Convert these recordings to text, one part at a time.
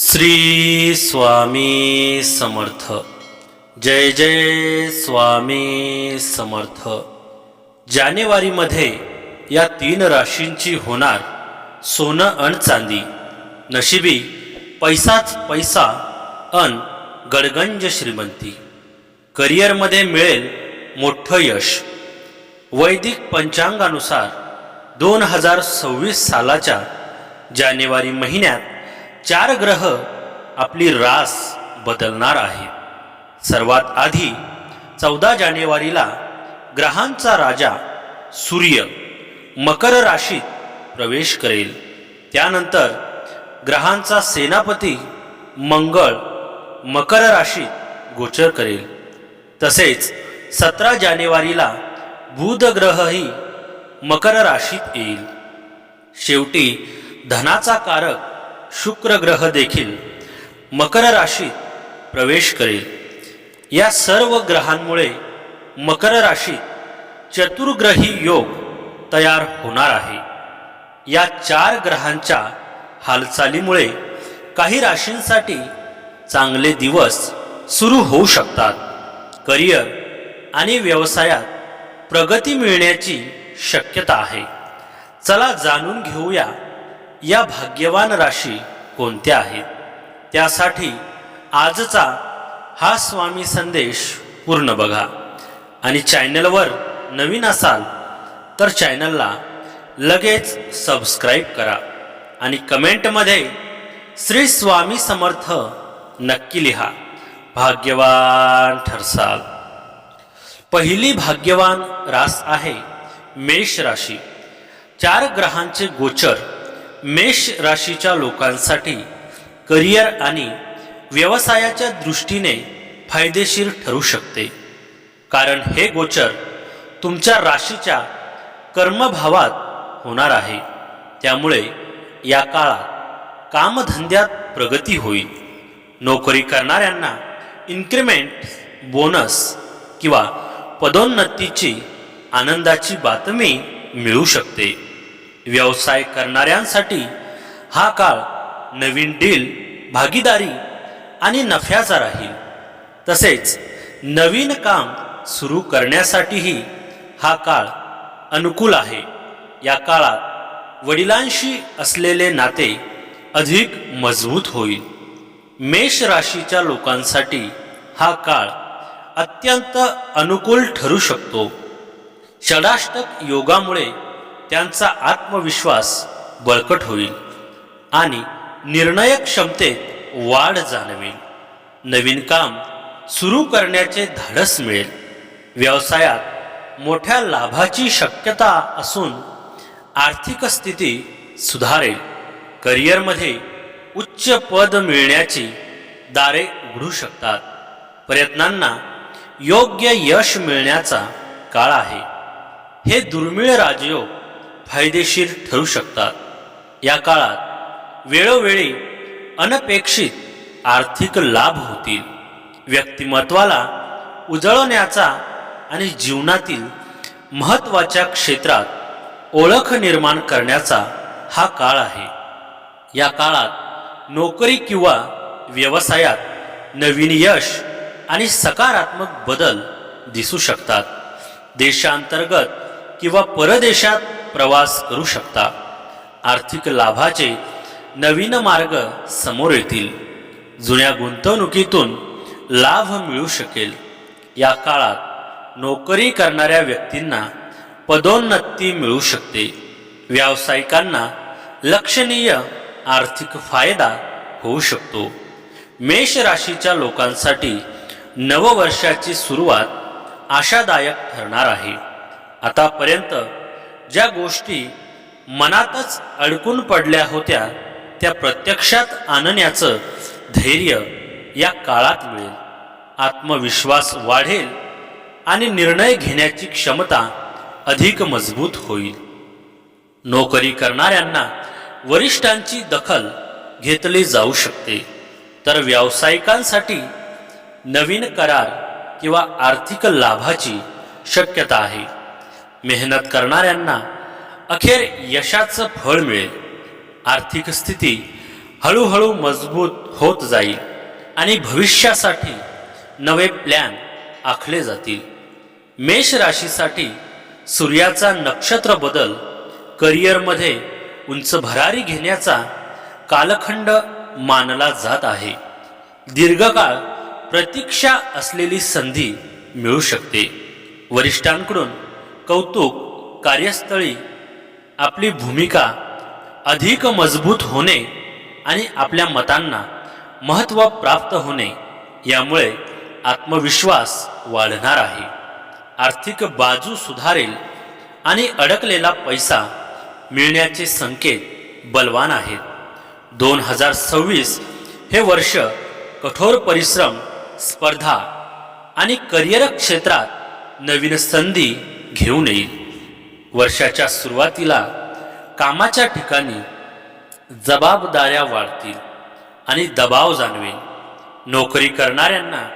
श्री स्वामी समर्थ. जय जय स्वामी समर्थ. जानेवारीमध्ये या तीन राशींची होणार सोनं अण चांदी. नशिबी पैसाच पैसा अन गडगंज श्रीमंती. करिअरमध्ये मिळेल मोठं यश. वैदिक पंचांगानुसार दोन हजार सव्वीस सालाच्या जानेवारी महिन्यात चार ग्रह आपली रास बदलणार आहे. सर्वात आधी चौदा जानेवारीला ग्रहांचा राजा सूर्य मकर राशीत प्रवेश करेल. त्यानंतर ग्रहांचा सेनापती मंगळ मकर राशीत गोचर करेल. तसेच सतरा जानेवारीला बुध ग्रहही मकर राशीत येईल. शेवटी धनाचा कारक शुक्र ग्रह देखील मकर राशीत प्रवेश करेल. या सर्व ग्रहांमुळे मकर राशीत चतुर्ग्रही योग तयार होणार आहे. या चार ग्रहांच्या हालचालीमुळे काही राशींसाठी चांगले दिवस सुरू होऊ शकतात. करिअर आणि व्यवसायात प्रगती मिळण्याची शक्यता आहे. चला जाणून घेऊया या भाग्यवान राशी कोणत्या आहेत? त्यासाठी आजचा हा स्वामी संदेश पूर्ण बघा. आणि चॅनलवर नवीन असाल तर चॅनलला लगेच सबस्क्राईब करा. आणि कमेंटमध्ये श्री स्वामी समर्थ नक्की लिहा. भाग्यवान ठरसाल. पहिली भाग्यवान रास आहे मेष राशी. चार ग्रहांचे गोचर मेष राशीच्या लोकांसाठी करिअर आणि व्यवसायाच्या दृष्टीने फायदेशीर ठरू शकते. कारण हे गोचर तुमच्या राशीच्या कर्मभावात होणार आहे. त्यामुळे या काळात कामधंद्यात प्रगती होईल. नोकरी करणाऱ्यांना इन्क्रिमेंट बोनस किंवा पदोन्नतीची आनंदाची बातमी मिळू शकते. व्यवसाय करणाऱ्यांसाठी हा काळ नवीन डील भागीदारी आणि नफ्याचा राहील. तसेच नवीन काम सुरू करण्यासाठीही हा काळ अनुकूल आहे. या काळात वडिलांशी असलेले नाते अधिक मजबूत होईल. मेष राशीच्या लोकांसाठी हा काळ अत्यंत अनुकूल ठरू शकतो. षडाष्टक योगामुळे त्यांचा आत्मविश्वास बळकट होईल आणि निर्णायक क्षमतेत वाढ जाणवेल. नवीन काम सुरू करण्याचे धाडस मिळेल. व्यवसायात मोठ्या लाभाची शक्यता असून आर्थिक स्थिती सुधारेल. करिअरमध्ये उच्च पद मिळण्याची दारे उघडू शकतात. प्रयत्नांना योग्य यश मिळण्याचा काळ आहे. हे दुर्मिळ राजयोग फायदेशीर ठरू शकतात. या काळात वेळोवेळी अनपेक्षित आर्थिक लाभ होतील. व्यक्तिमत्वाला उजळवण्याचा आणि जीवनातील महत्त्वाच्या क्षेत्रात ओळख निर्माण करण्याचा हा काळ आहे. या काळात नोकरी किंवा व्यवसायात नवीन यश आणि सकारात्मक बदल दिसू शकतात. देशांतर्गत किंवा परदेशात प्रवास करू शकता. आर्थिक लाभाचे नवीन मार्ग समोर येतील. जुन्या गुंतवणुकीतून लाभ मिळू शकेल. या काळात नोकरी करणाऱ्या व्यक्तींना पदोन्नती मिळू शकते. व्यावसायिकांना लक्षणीय आर्थिक फायदा होऊ शकतो. मेष राशीच्या लोकांसाठी नववर्षाची सुरुवात आशादायक ठरणार आहे. आतापर्यंत ज्या गोष्टी मनातच अडकून पडल्या होत्या त्या प्रत्यक्षात आणण्याचं धैर्य या काळात मिळेल. आत्मविश्वास वाढेल आणि निर्णय घेण्याची क्षमता अधिक मजबूत होईल. नोकरी करणाऱ्यांना वरिष्ठांची दखल घेतली जाऊ शकते. तर व्यावसायिकांसाठी नवीन करार किंवा आर्थिक लाभाची शक्यता आहे. मेहनत करणाऱ्यांना अखेर यशाचं फळ मिळेल. आर्थिक स्थिती हळूहळू मजबूत होत जाईल आणि भविष्यासाठी नवे प्लॅन आखले जातील. मेष राशीसाठी सूर्याचा नक्षत्र बदल करिअरमध्ये उंच भरारी घेण्याचा कालखंड मानला जात आहे. दीर्घकाळ प्रतीक्षा असलेली संधी मिळू शकते. वरिष्ठांकडून कौतुक कार्यस्थळी आपली भूमिका अधिक मजबूत होणे आणि आपल्या मतांना महत्त्व प्राप्त होणे यामुळे आत्मविश्वास वाढणार आहे. आर्थिक बाजू सुधारेल आणि अडकलेला पैसा मिळण्याचे संकेत बलवान आहेत. दोन हजार सव्वीस हे वर्ष कठोर परिश्रम स्पर्धा आणि करिअर क्षेत्रात नवीन संधी घेऊन येईल वर्षाच्या सुरुवातीला कामाच्या ठिकाणी जबाबदाऱ्या वाढतील आणि दबाव जाणवेल. नोकरी करणाऱ्यांना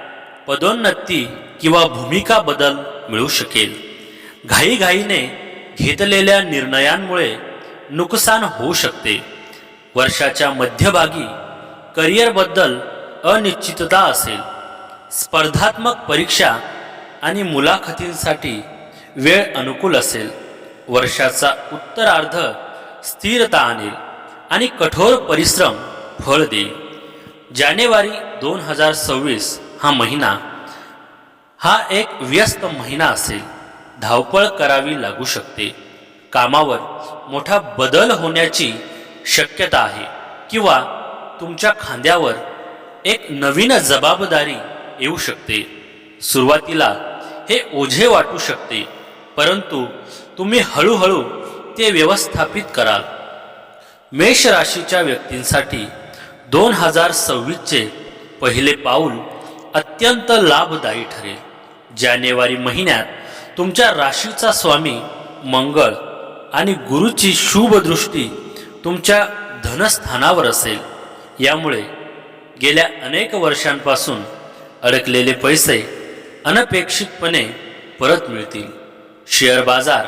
पदोन्नती किंवा भूमिका बदल मिळू शकेल. घाईघाईने घेतलेल्या निर्णयांमुळे नुकसान होऊ शकते. वर्षाच्या मध्यभागी करिअरबद्दल अनिश्चितता असेल. स्पर्धात्मक परीक्षा आणि मुलाखतींसाठी वेळ अनुकूल असेल वर्षाचा उत्तरार्ध स्थिरता आणेल आणि कठोर परिश्रम फळ देईल. जानेवारी दोन हजार सव्वीस हा महिना हा एक व्यस्त महिना असेल. धावपळ करावी लागू शकते. कामावर मोठा बदल होण्याची शक्यता आहे किंवा तुमच्या खांद्यावर एक नवीन जबाबदारी येऊ शकते. सुरुवातीला हे ओझे वाटू शकते. परंतु तुम्ही हळूहळू ते व्यवस्थापित कराल. मेष राशीच्या व्यक्तींसाठी दोन हजार सव्वीसचे पहिले पाऊल अत्यंत लाभदायी ठरेल. जानेवारी महिन्यात तुमच्या राशीचा स्वामी मंगळ आणि गुरुची शुभदृष्टी तुमच्या धनस्थानावर असेल. यामुळे गेल्या अनेक वर्षांपासून अडकलेले पैसे अनपेक्षितपणे परत मिळतील. शेअर बाजार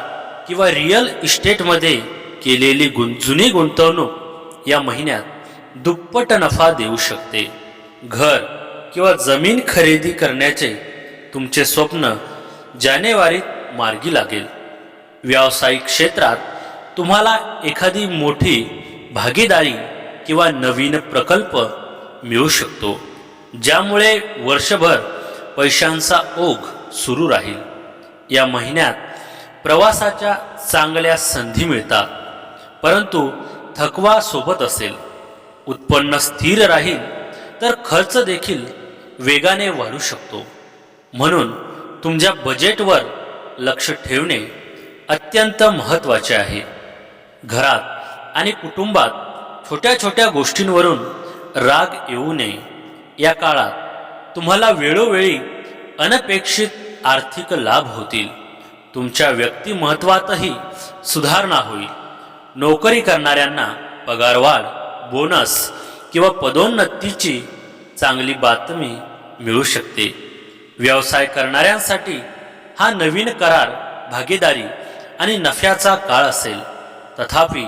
किंवा रिअल इस्टेटमध्ये केलेली गुं जुनी गुंतवणूक या महिन्यात दुप्पट नफा देऊ शकते. घर किंवा जमीन खरेदी करण्याचे तुमचे स्वप्न जानेवारीत मार्गी लागेल. व्यावसायिक क्षेत्रात तुम्हाला एखादी मोठी भागीदारी किंवा नवीन प्रकल्प मिळू शकतो ज्यामुळे वर्षभर पैशांचा ओघ सुरू राहील. या महिन्यात प्रवासाच्या चांगल्या संधी मिळतात. परंतु थकवा सोबत असेल उत्पन्न स्थिर राहील तर खर्च देखील वेगाने वाढू शकतो. म्हणून तुमच्या बजेटवर लक्ष ठेवणे अत्यंत महत्त्वाचे आहे. घरात आणि कुटुंबात छोट्या छोट्या गोष्टींवरून राग येऊ नये. या काळात तुम्हाला वेळोवेळी अनपेक्षित आर्थिक लाभ होतील. तुमच्या व्यक्तिमत्वातही सुधारणा होईल. नोकरी करणाऱ्यांना पगारवाढ बोनस किंवा पदोन्नतीची चांगली बातमी मिळू शकते. व्यवसाय करणाऱ्यांसाठी हा नवीन करार भागीदारी आणि नफ्याचा काळ असेल. तथापि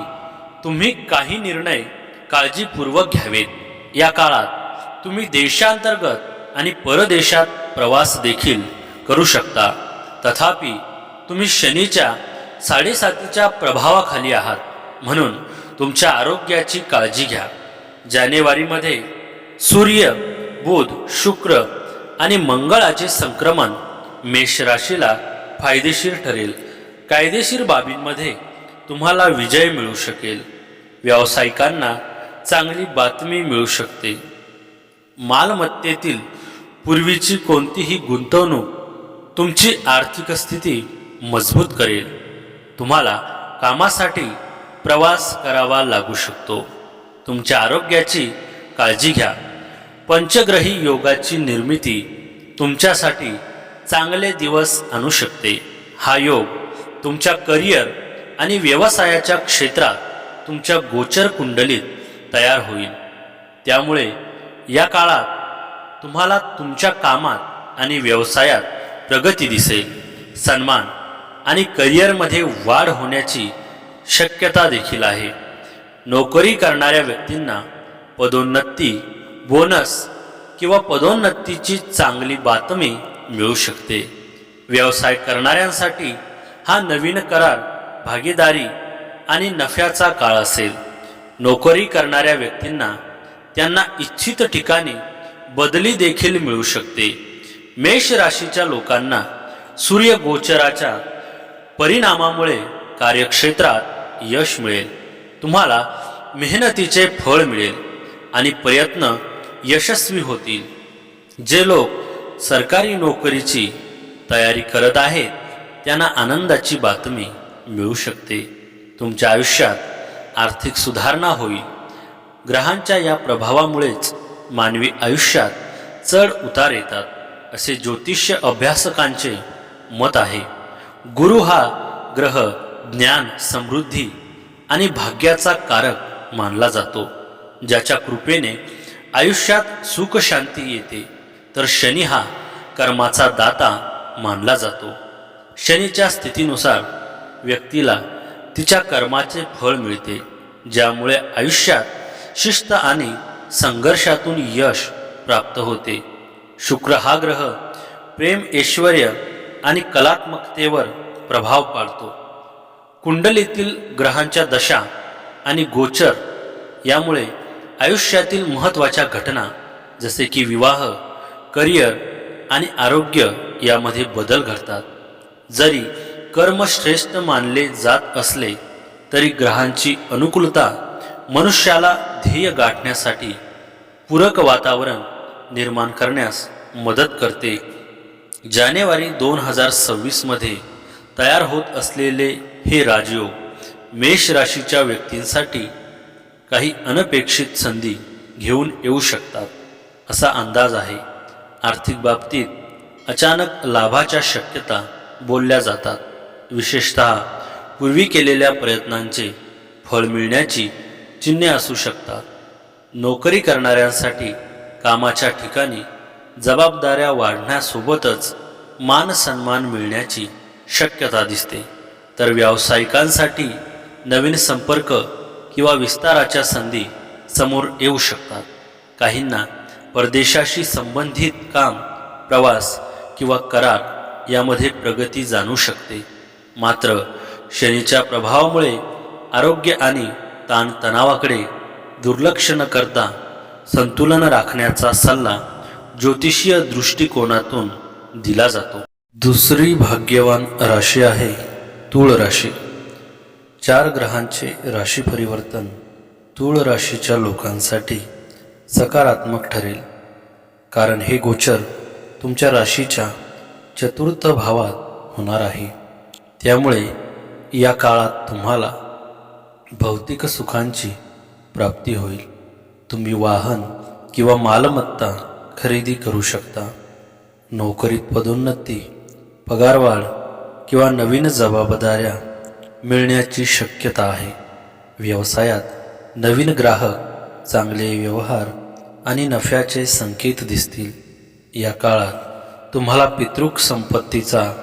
तुम्ही काही निर्णय काळजीपूर्वक घ्यावेत. या काळात तुम्ही देशांतर्गत आणि परदेशात प्रवास देखील करू शकता. तथापि तुम्ही शनीच्या साडेसातीच्या प्रभावाखाली आहात. म्हणून तुमच्या आरोग्याची काळजी घ्या. जानेवारीमध्ये सूर्य बुध शुक्र आणि मंगळाचे संक्रमण मेष राशीला फायदेशीर ठरेल. कायदेशीर बाबींमध्ये तुम्हाला विजय मिळू शकेल. व्यावसायिकांना चांगली बातमी मिळू शकते. मालमत्तेतील पूर्वीची कोणतीही गुंतवणूक तुमची आर्थिक स्थिती मजबूत करेल. तुम्हाला कामासाठी प्रवास करावा लागू शकतो. तुमच्या आरोग्याची काळजी घ्या. पंचग्रही योगाची निर्मिती तुमच्यासाठी चांगले दिवस आणू शकते. हा योग तुमच्या करिअर आणि व्यवसायाच्या क्षेत्रात तुमच्या गोचर कुंडलीत तयार होईल. त्यामुळे या काळात तुम्हाला तुमच्या कामात आणि व्यवसायात प्रगती दिसेल सन्मान आणि करिअरमध्ये वाढ होण्याची शक्यता देखील आहे. नोकरी करणाऱ्या व्यक्तींना पदोन्नती बोनस किंवा पदोन्नतीची चांगली बातमी मिळू शकते. व्यवसाय करणाऱ्यांसाठी हा नवीन करार भागीदारी आणि नफ्याचा काळ असेल. नोकरी करणाऱ्या व्यक्तींना त्यांना इच्छित ठिकाणी बदली देखील मिळू शकते. मेष राशीच्या लोकांना सूर्य गोचराच्या परिणामामुळे कार्यक्षेत्रात यश मिळेल. तुम्हाला मेहनतीचे फळ मिळेल आणि प्रयत्न यशस्वी होतील. जे लोक सरकारी नोकरीची तयारी करत आहेत त्यांना आनंदाची बातमी मिळू शकते. तुमच्या आयुष्यात आर्थिक सुधारणा होईल. ग्रहांच्या या प्रभावामुळेच मानवी आयुष्यात चढ उतार येतात. असे ज्योतिष्य अभ्यासकांचे मत आहे. गुरु हा ग्रह ज्ञान समृद्धी आणि भाग्याचा कारक मानला जातो. ज्याच्या कृपेने आयुष्यात सुख शांती येते तर शनी हा कर्माचा दाता मानला जातो. शनीच्या स्थितीनुसार व्यक्तीला तिच्या कर्माचे फळ मिळते ज्यामुळे आयुष्यात शिस्त आणि संघर्षातून यश प्राप्त होते. शुक्र हा ग्रह प्रेम ऐश्वर आणि कलात्मकतेवर प्रभाव पाडतो. कुंडलीतील ग्रहांच्या दशा आणि गोचर यामुळे आयुष्यातील महत्त्वाच्या घटना जसे की विवाह करिअर आणि आरोग्य यामध्ये बदल घडतात. जरी कर्म श्रेष्ठ मानले जात असले तरी ग्रहांची अनुकूलता मनुष्याला ध्येय गाठण्यासाठी पूरक वातावरण निर्माण करण्यास मदत करते. जानेवारी दोन हजार सव्वीसमध्ये तयार होत असलेले हे राजयोग मेष राशीच्या व्यक्तींसाठी काही अनपेक्षित संधी घेऊन येऊ शकतात असा अंदाज आहे. आर्थिक बाबतीत अचानक लाभाच्या शक्यता बोलल्या जातात. विशेषत पूर्वी केलेल्या प्रयत्नांचे फळ मिळण्याची चिन्हे असू शकतात. नोकरी करणाऱ्यांसाठी कामाच्या ठिकाणी जबाबदाऱ्या वाढण्यासोबतच मान सन्मान मिळण्याची शक्यता दिसते. तर व्यावसायिकांसाठी नवीन संपर्क किंवा विस्ताराच्या संधी समोर येऊ शकतात. काहींना परदेशाशी संबंधित काम प्रवास किंवा करार यामध्ये प्रगती जाणू शकते. मात्र शनीच्या प्रभावामुळे आरोग्य आणि ताणतणावाकडे दुर्लक्ष न करता संतुलन राखण्याचा सल्ला ज्योतिषीय दृष्टिकोनातून दिला जातो. दुसरी भाग्यवान राशी आहे तूळ राशी. चार ग्रहांचे राशी परिवर्तन तूळ राशीच्या लोकांसाठी सकारात्मक ठरेल. कारण हे गोचर तुमच्या राशीच्या चतुर्थ भावात होणार आहे. त्यामुळे या काळात तुम्हाला भौतिक सुखांची प्राप्ती होईल. तुम्ही वाहन किंवा मालमत्ता खरेदी करू शकता. नोकरीत पदोन्नती पगारवाढ किंवा नवीन जबाबदाऱ्या मिळण्याची शक्यता आहे. व्यवसायात नवीन ग्राहक चांगले व्यवहार आणि नफ्याचे संकेत दिसतील. या काळात तुम्हाला पितृक संपत्तीचा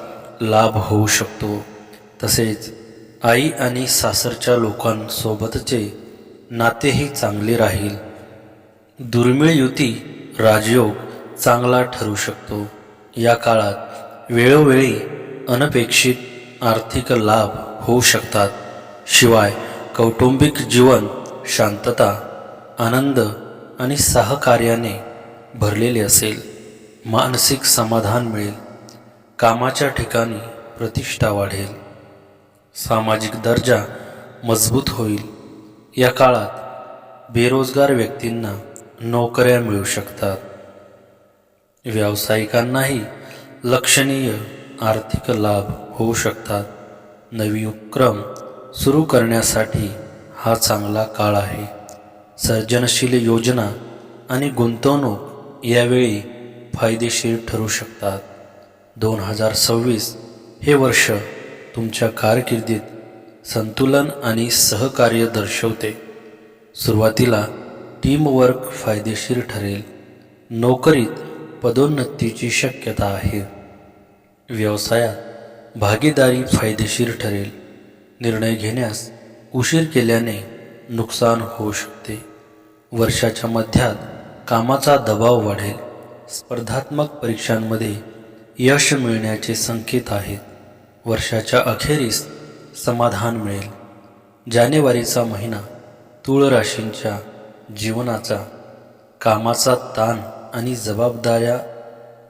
लाभ होऊ शकतो. तसेच आई आणि सासरच्या लोकांसोबतचे नातेही चांगले राहील. दुर्मिळ युती राजयोग चांगला ठरू शकतो. या काळात वेळोवेळी अनपेक्षित आर्थिक लाभ होऊ शकतात. शिवाय कौटुंबिक जीवन शांतता आनंद आणि सहकार्याने भरलेले असेल. मानसिक समाधान मिळेल. कामाच्या ठिकाणी प्रतिष्ठा वाढेल. सामाजिक दर्जा मजबूत होईल. या काळात बेरोजगार व्यक्तींना नोकऱ्या मिळू शकतात. व्यावसायिकांनाही लक्षणीय आर्थिक लाभ होऊ शकतात. नवी उपक्रम सुरू करण्यासाठी हा चांगला काळ आहे. सर्जनशील योजना आणि गुंतवणूक यावेळी फायदेशीर ठरू शकतात. दोन हजार सव्वीस हे वर्ष तुमच्या कारकिर्दीत संतुलन आणि सहकार्य दर्शवते. सुरुवातीला टीमवर्क फायदेशीर ठरेल. नोकरीत पदोन्नतीची शक्यता आहे. व्यवसायात भागीदारी फायदेशीर ठरेल. निर्णय घेण्यास उशीर केल्याने नुकसान होऊ शकते. वर्षाच्या मध्यात कामाचा दबाव वाढेल. स्पर्धात्मक परीक्षांमध्ये यश मिळण्याचे संकेत आहेत. वर्षाच्या अखेरीस समाधान मिळेल. जानेवारीचा महिना तूळ राशींच्या जीवनाचा कामाचा ताण आणि जबाबदाऱ्या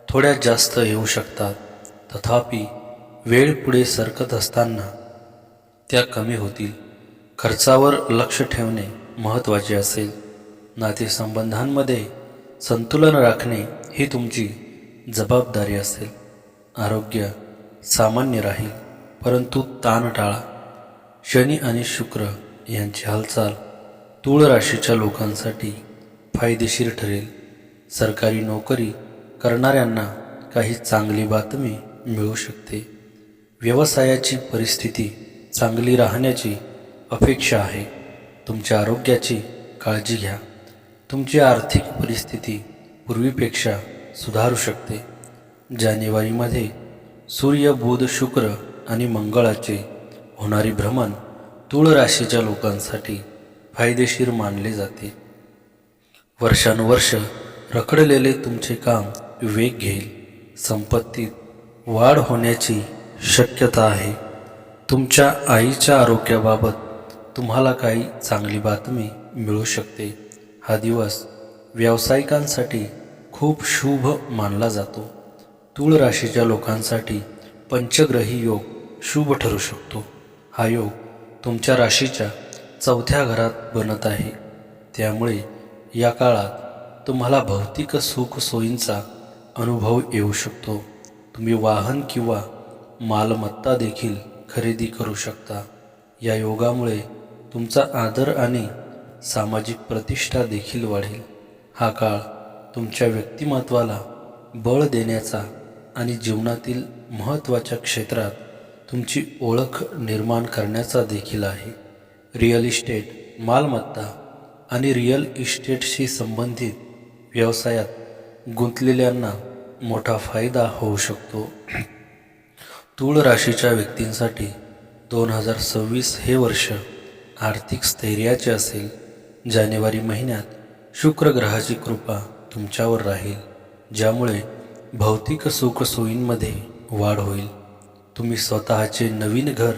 थोड्या जास्त येऊ शकतात. तथापि वेळ पुढे सरकत असताना त्या कमी होतील. खर्चावर लक्ष ठेवणे महत्त्वाचे असेल. नातेसंबंधांमध्ये संतुलन राखणे ही तुमची जबाबदारी असेल. आरोग्य सामान्य राहील परंतु ताण टाळा शनी आणि शुक्र यांची हालचाल तूळ राशीच्या लोकांसाठी फायदेशीर ठरेल. सरकारी नोकरी करणाऱ्यांना काही चांगली बातमी मिळू शकते. व्यवसायाची परिस्थिती चांगली राहण्याची अपेक्षा आहे. तुमच्या आरोग्याची काळजी घ्या. तुमची आर्थिक परिस्थिती पूर्वीपेक्षा सुधारू शकते. जानेवारीमध्ये सूर्य बुध शुक्र आणि मंगळाचे होणारी भ्रमण तूळ राशीच्या लोकांसाठी फायदेशीर मानले जाते. वर्षानुवर्ष रखडलेले तुमचे काम वेग घेईल. संपत्तीत वाढ होण्याची शक्यता आहे. तुमच्या आईच्या आरोग्याबाबत तुम्हाला काही चांगली बातमी मिळू शकते. हा दिवस व्यावसायिकांसाठी खूप शुभ मानला जातो. तूळ राशीच्या लोकांसाठी पंचग्रही योग शुभ ठरू शकतो. हा योग तुमच्या राशीच्या चौथ्या घरात बनत आहे. त्यामुळे या काळात तुम्हाला भौतिक सुखसोयींचा अनुभव येऊ शकतो. तुम्ही वाहन किंवा मालमत्ता देखील खरेदी करू शकता. या योगामुळे तुमचा आदर आणि सामाजिक प्रतिष्ठा देखील वाढेल. हा काळ तुमच्या व्यक्तिमत्वाला बळ देण्याचा आणि जीवनातील महत्त्वाच्या क्षेत्रात तुमची ओळख निर्माण करण्याचा देखील आहे. रिअल इस्टेट मालमत्ता आणि रिअल इस्टेटशी संबंधित व्यवसायात गुंतलेल्यांना मोठा फायदा होऊ शकतो. तूळ राशीच्या व्यक्तींसाठी दोन हजार सव्वीस हे वर्ष आर्थिक स्थैर्याचे असेल. जानेवारी महिन्यात शुक्र ग्रहाची कृपा तुमच्यावर राहील ज्यामुळे भौतिक सुखसोयींमध्ये वाढ होईल. तुम्ही स्वतःचे नवीन घर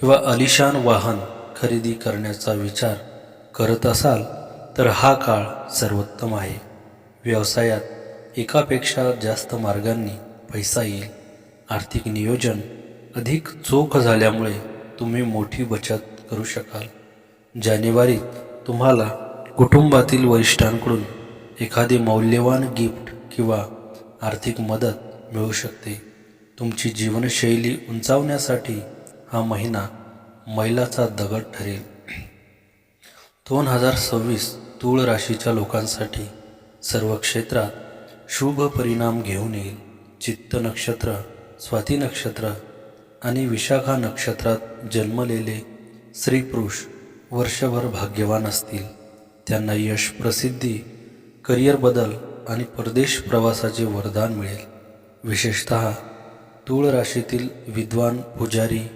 किंवा अलिशान वाहन खरेदी करण्याचा विचार करत असाल तर हा काळ सर्वोत्तम आहे. व्यवसायात एकापेक्षा जास्त मार्गांनी पैसा येईल. आर्थिक नियोजन अधिक चोख झाल्यामुळे तुम्ही मोठी बचत करू शकाल. जानेवारीत तुम्हाला कुटुंबातील वरिष्ठांकडून एखादी मौल्यवान गिफ्ट किंवा आर्थिक मदत मिळू शकते. तुमची जीवनशैली उंचावण्यासाठी हा महिना मैलाचा दगड ठरेल. दोन हजार सव्वीस तूळ राशीच्या लोकांसाठी सर्व क्षेत्रात शुभ परिणाम घेऊन येईल. चित्त नक्षत्र स्वाती नक्षत्र आणि विशाखा नक्षत्रात जन्मलेले स्त्री पुरुष वर्षभर भाग्यवान असतील. त्यांना यश प्रसिद्धी करिअर बदल आणि परदेश प्रवासाचे वरदान मिळेल. विशेषत तूळ राशीतील विद्वान पुजारी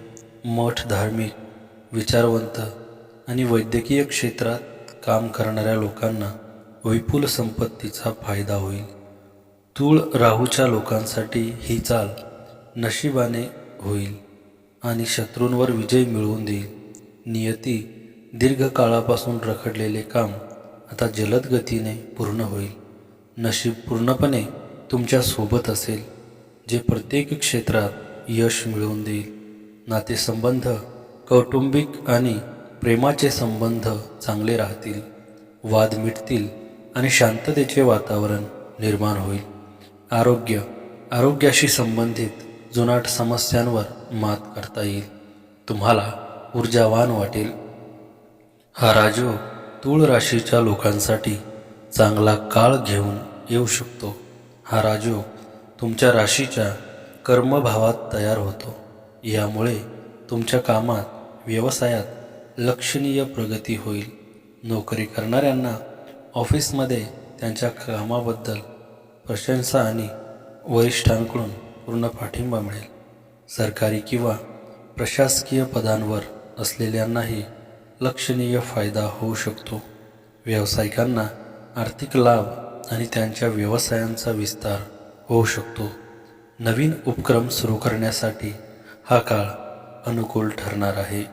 मठ धार्मिक विचारवंत आणि वैद्यकीय क्षेत्रात काम करणाऱ्या लोकांना विपुल संपत्तीचा फायदा होईल. तूळ राहूच्या लोकांसाठी ही चाल नशिबाने होईल आणि शत्रूंवर विजय मिळवून देईल. नियती दीर्घकाळापासून रखडलेले काम आता जलद गतीने पूर्ण होईल. नशीब पूर्णपणे तुमच्यासोबत असेल जे प्रत्येक क्षेत्रात यश मिळवून देईल. नातेसंबंध कौटुंबिक आणि प्रेमाचे संबंध चांगले राहतील वाद मिटतील आणि शांततेचे वातावरण निर्माण होईल. आरोग्य आरोग्याशी संबंधित जुनाट समस्यांवर मात करता येईल. तुम्हाला ऊर्जावान वाटेल. हा राजयोग तूळ राशीच्या लोकांसाठी चांगला काळ घेऊन येऊ शकतो. हा राजयोग तुमच्या राशीच्या कर्मभावात तयार होतो. यामुळे तुमच्या कामात व्यवसायात लक्षणीय प्रगती होईल. नोकरी करणाऱ्यांना ऑफिसमध्ये त्यांच्या कामाबद्दल प्रशंसा आणि वरिष्ठांकडून पूर्ण पाठिंबा मिळेल. सरकारी किंवा प्रशासकीय पदांवर असलेल्यांनाही लक्षणीय फायदा होऊ शकतो. व्यावसायिकांना आर्थिक लाभ आणि त्यांच्या व्यवसायांचा विस्तार होऊ शकतो. नवीन उपक्रम सुरू करण्यासाठी हा काळ अनुकूल ठरणार आहे.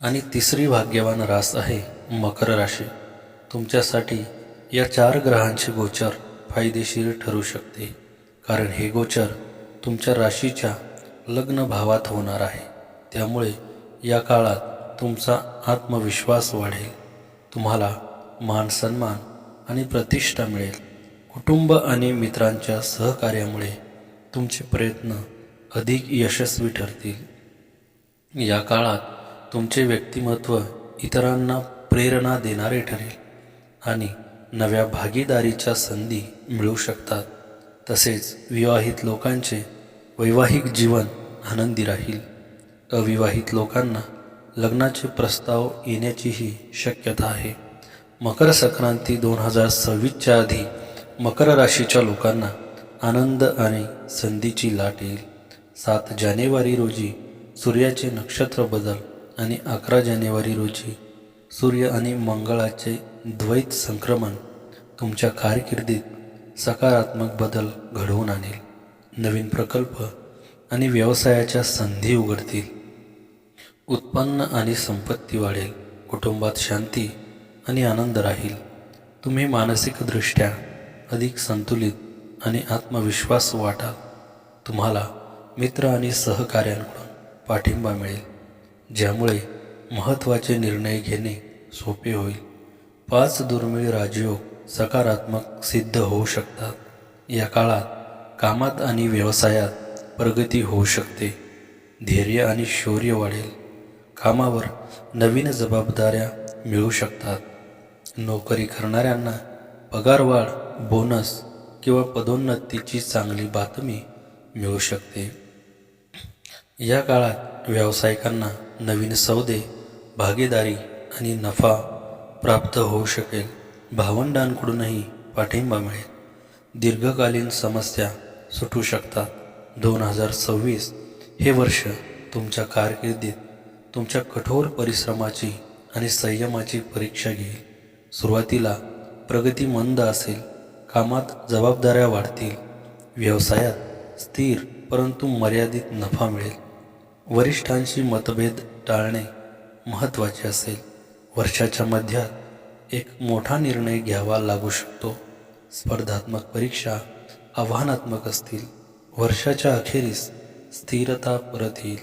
आणि तिसरी भाग्यवान रास आहे मकर राशी. तुमच्यासाठी या चार ग्रहांचे गोचर फायदेशीर ठरू शकते. कारण हे गोचर तुमच्या राशीच्या लग्न भावात होणार आहे. त्यामुळे या काळात तुमचा आत्मविश्वास वाढेल. तुम्हाला मान सन्मान आणि प्रतिष्ठा मिळेल. कुटुंब आणि मित्रांच्या सहकार्यामुळे तुमचे प्रयत्न अधिक यशस्वी ठरतील. या काळात तुमचे व्यक्तिमत्व इतरांना प्रेरणा देणारे ठरेल आणि नव्या भागीदारीच्या संधी मिळू शकतात. तसेच विवाहित लोकांचे वैवाहिक जीवन आनंदी राहील. अविवाहित लोकांना लग्नाचे प्रस्ताव येण्याचीही शक्यता आहे. मकर संक्रांती दोन हजार सव्वीसच्या आधी मकर राशीच्या लोकांना आनंद आणि संधीची लाट येईल. सात जानेवारी रोजी सूर्याचे नक्षत्र बदल आणि अकरा जानेवारी रोजी सूर्य आणि मंगळाचे द्वैत संक्रमण तुमच्या कारकिर्दीत सकारात्मक बदल घडवून आणेल. नवीन प्रकल्प आणि व्यवसायाच्या संधी उघडतील. उत्पन्न आणि संपत्ती वाढेल. कुटुंबात शांती आणि आनंद राहील. तुम्ही मानसिकदृष्ट्या अधिक संतुलित आणि आत्मविश्वास वाटाल तुम्हाला मित्र आणि सहकाऱ्यांकडून पाठिंबा मिळेल ज्यामुळे महत्त्वाचे निर्णय घेणे सोपे होईल. पाच दुर्मिळ राजयोग सकारात्मक सिद्ध होऊ शकतात. या काळात कामात आणि व्यवसायात प्रगती होऊ शकते. धैर्य आणि शौर्य वाढेल. कामावर नवीन जबाबदाऱ्या मिळू शकतात. नोकरी करणाऱ्यांना पगारवाढ बोनस किंवा पदोन्नतीची चांगली बातमी मिळू शकते. या काळात व्यावसायिकांना नवीन सौदे भागीदारी आणि नफा प्राप्त होऊ शकेल. भावंडांकडूनही पाठिंबा मिळेल. दीर्घकालीन समस्या सुटू शकतात. दोन हजार सव्वीस हे वर्ष तुमच्या कारकिर्दीत तुमच्या कठोर परिश्रमाची आणि संयमाची परीक्षा घेईल. सुरुवातीला प्रगती मंद असेल कामात जबाबदाऱ्या वाढतील व्यवसायात स्थिर परंतु मर्यादित नफा मिळेल. वरिष्ठांशी मतभेद टाळणे महत्त्वाचे असेल. वर्षाच्या मध्यात एक मोठा निर्णय घ्यावा लागू शकतो. स्पर्धात्मक परीक्षा आव्हानात्मक असतील. वर्षाच्या अखेरीस स्थिरता परत येईल.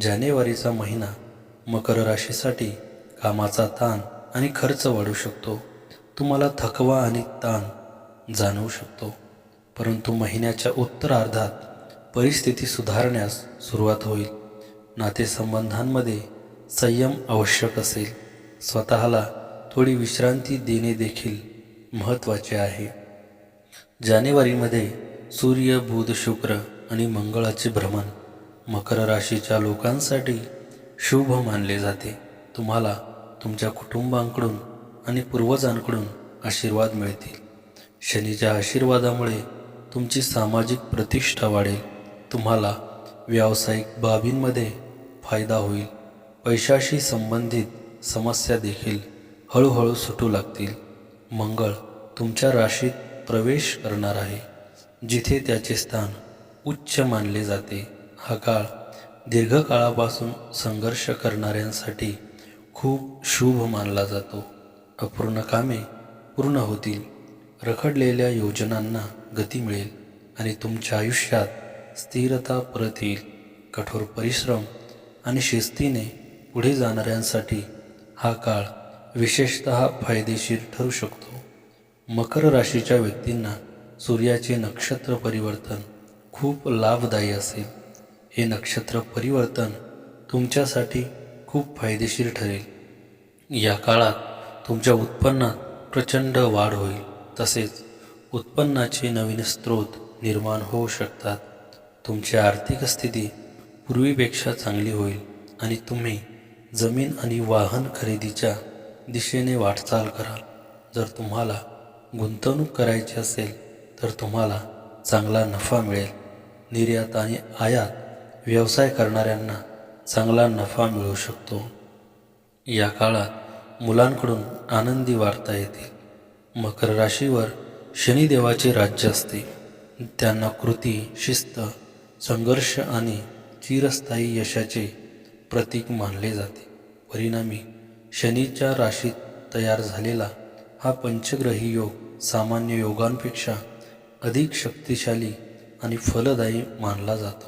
जानेवारीचा महिना मकर राशीसाठी कामाचा ताण आणि खर्च वाढू शकतो. तुम्हाला थकवा आणि ताण जाणवू शकतो. परंतु महिन्याच्या उत्तरार्धात परिस्थिती सुधारण्यास सुरुवात होईल. नातेसंबंधांमध्ये संयम आवश्यक असेल. स्वतःला थोडी विश्रांती देणे देखील महत्त्वाचे आहे. जानेवारीमध्ये सूर्य बुध शुक्र आणि मंगळाचे भ्रमण मकर राशीच्या लोकांसाठी शुभ मानले जाते. तुम्हाला तुमच्या कुटुंबांकडून आणि पूर्वजांकडून आशीर्वाद मिळतील. शनीच्या आशीर्वादामुळे तुमची सामाजिक प्रतिष्ठा वाढेल. तुम्हाला व्यावसायिक बाबींमध्ये फायदा होईल. पैशाशी संबंधित समस्या देखील हळूहळू सुटू लागतील. मंगळ तुमच्या राशीत प्रवेश करणार आहे. जिथे त्याचे स्थान उच्च मानले जाते. हा काळ दीर्घकाळापासून संघर्ष करणाऱ्यांसाठी खूप शुभ मानला जातो. अपूर्ण कामे पूर्ण होतील. रखडलेल्या योजनांना गती मिळेल आणि तुमच्या आयुष्यात स्थिरता परत येईल. कठोर परिश्रम आणि शिस्तीने पुढे जाणाऱ्यांसाठी हा काळ विशेषत फायदेशीर ठरू शकतो. मकर राशीच्या व्यक्तींना सूर्याचे नक्षत्र परिवर्तन खूप लाभदायी असेल. हे नक्षत्र परिवर्तन तुमच्यासाठी खूप फायदेशीर ठरेल. या काळात तुमच्या उत्पन्नात प्रचंड वाढ होईल. तसेच उत्पन्नाचे नवीन स्रोत निर्माण होऊ शकतात. तुमची आर्थिक स्थिती पूर्वीपेक्षा चांगली होईल आणि तुम्ही जमीन आणि वाहन खरेदीच्या दिशेने वाटचाल कराल. जर तुम्हाला गुंतवणूक करायची असेल तर तुम्हाला चांगला नफा मिळेल. निर्यात आणि आयात व्यवसाय करणाऱ्यांना चांगला नफा मिळू शकतो. या काळात मुलांकडून आनंदी वार्ता येतील. मकर राशीवर शनिदेवाचे राज्य असते. त्यांना कृती शिस्त संघर्ष आणि चिरस्थायी यशाचे प्रतीक मानले जाते. परिणामी शनीच्या राशीत तयार झालेला हा पंचग्रही योग सामान्य योगांपेक्षा अधिक शक्तिशाली आणि फलदायी मानला जातो.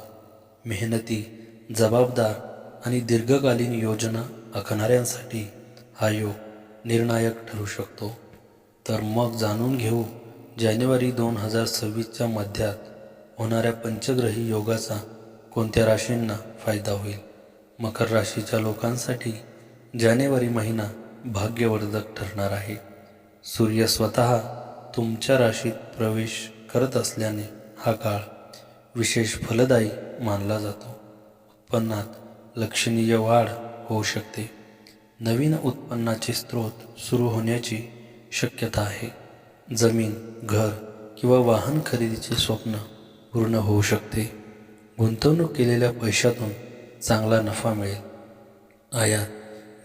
मेहनती जबाबदार आणि दीर्घकालीन योजना आखणाऱ्यांसाठी हा योग निर्णायक ठरू शकतो. तर मग जाणून घेऊ जानेवारी दोन हजार सव्वीसच्या मध्यात होणाऱ्या पंचग्रही योगाचा कोणत्या राशींना फायदा होईल? मकर राशीच्या लोकांसाठी जानेवारी महिना भाग्यवर्धक ठरणार आहे. सूर्य स्वतः तुमच्या राशीत प्रवेश करत असल्याने हा काळ विशेष फलदायी मानला जातो. उत्पन्नात लक्षणीय वाढ होऊ शकते. नवीन उत्पन्नाचे स्रोत सुरू होण्याची शक्यता आहे. जमीन घर किंवा वाहन खरेदीचे स्वप्न पूर्ण होऊ शकते. गुंतवणूक केलेल्या पैशातून चांगला नफा मिळेल. आयात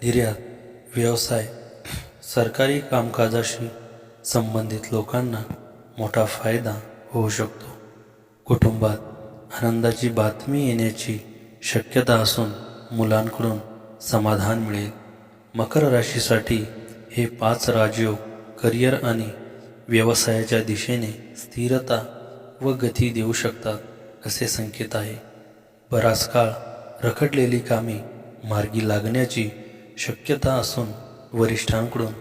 निर्यात व्यवसाय सरकारी कामकाजाशी संबंधित लोकांना मोठा फायदा होऊ शकतो. कुटुंबात आनंदाची बातमी येण्याची शक्यता असून मुलांकडून समाधान मिळेल. मकर राशीसाठी हे पाच राजयोग करिअर आणि व्यवसायाच्या दिशेने स्थिरता व गती देऊ शकतात. असे संकेत आहे. बराच काळ रखडलेली कामे मार्गी लागण्याची शक्यता असून वरिष्ठांकडून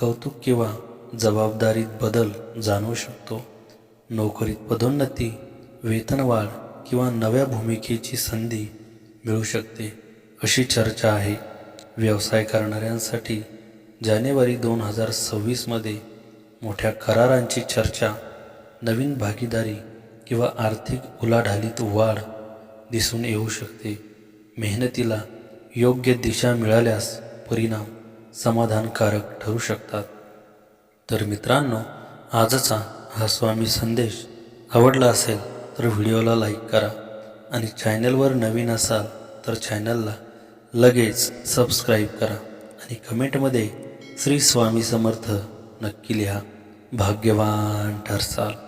कौतुक किंवा जबाबदारीत बदल जाणवू शकतो. नोकरीत पदोन्नती वेतनवाढ किंवा नव्या भूमिकेची संधी मिळू शकते अशी चर्चा आहे. व्यवसाय करणाऱ्यांसाठी जानेवारी दोन हजार सव्वीसमध्ये मोठ्या करारांची चर्चा नवीन भागीदारी किंवा आर्थिक उलाढालीत वाढ दिसून येऊ शकते. मेहनतीला योग्य दिशा मिळाल्यास परिणाम समाधानकारक ठरू शकतात. तर मित्रांनो आजचा हा स्वामी संदेश आवडला असेल तर व्हिडिओला लाईक करा आणि चॅनलवर नवीन असाल तर चॅनलला लगेच सबस्क्राईब करा आणि कमेंटमध्ये श्री स्वामी समर्थ नक्की लिहा. भाग्यवान ठरसाल.